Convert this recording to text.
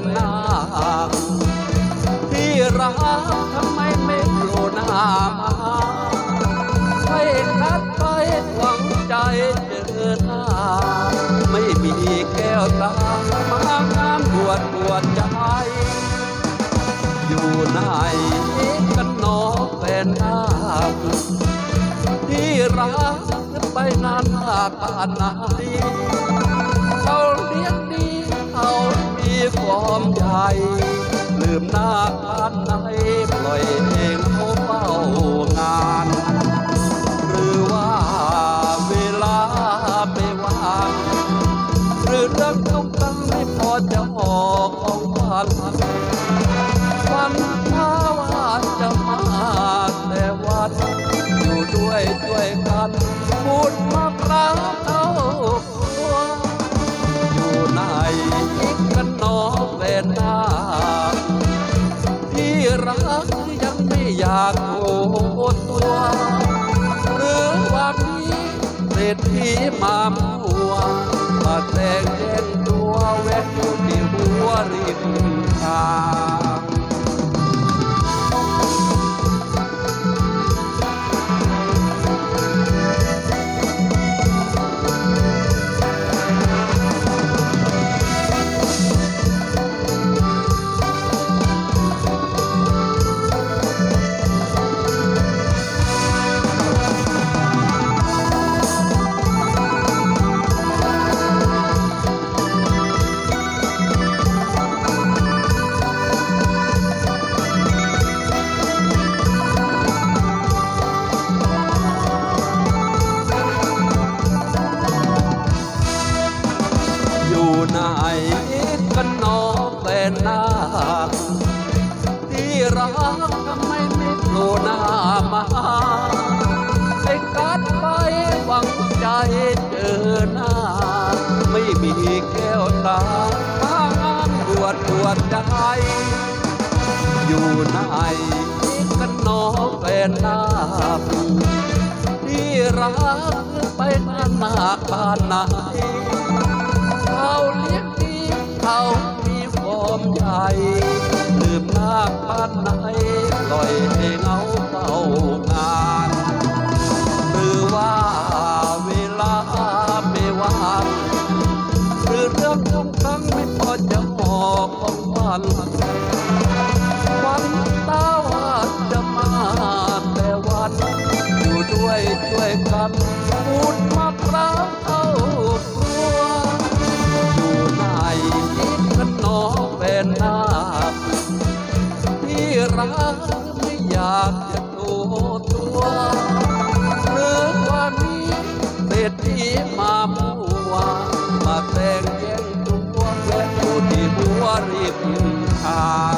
นหน้าที่รักทำไมไม่โผล่หน้ามาให้คัดไปหวังใจเจอหน้าไม่มีแก้วตามางามบวดบวดใจ อยู่ไหนกันหนอแฟนน้าที่รักไปนานมากป่านไหน เขาเลี้ยงดีเขามีฟอร์มใหญ่ลืมหน้าบ้านไหนปล่อยเองเขาเฝ้างาน หรือว่าเวลาไม่ว่างหรือเรื่องต้องการไม่พอจะออกของฝันฝันถ้าว่าจะมาแต่วันอยู่ด้วยช่วยกันพูดมะพร้า ษฐีมามัวมาแต่งแย่งตัวแวะอยู่ที่หัวริมทาง ไหนกันนอแฟนหน้า ที่รักทำไมไม่โผล่หน้ามาให้กัดไปหวังใจเจอหน้า ไม่มีแก้วตาทางบวดบวดใจอยู่ไหนกันนอแฟนหน้าที่รักไปนานมากบ้านไหน ล่อยให้เงาเป่างานหรือว่าเวลาไม่ว่างหรือเรื่องทุกครั้งไม่พอจะบอกของวันวันตาว่าจะมาแต่วันอยู่ด้วยด้วยกันพูดมาพร้าเท่าครัวอยู่ในกันน้องเป็นหน้าที่รักากจะดูตัวเมื่อวันนี้เศรษฐีมาบัวมาแต่งแย่งตัวแย่งตัวที่บัวรีบพา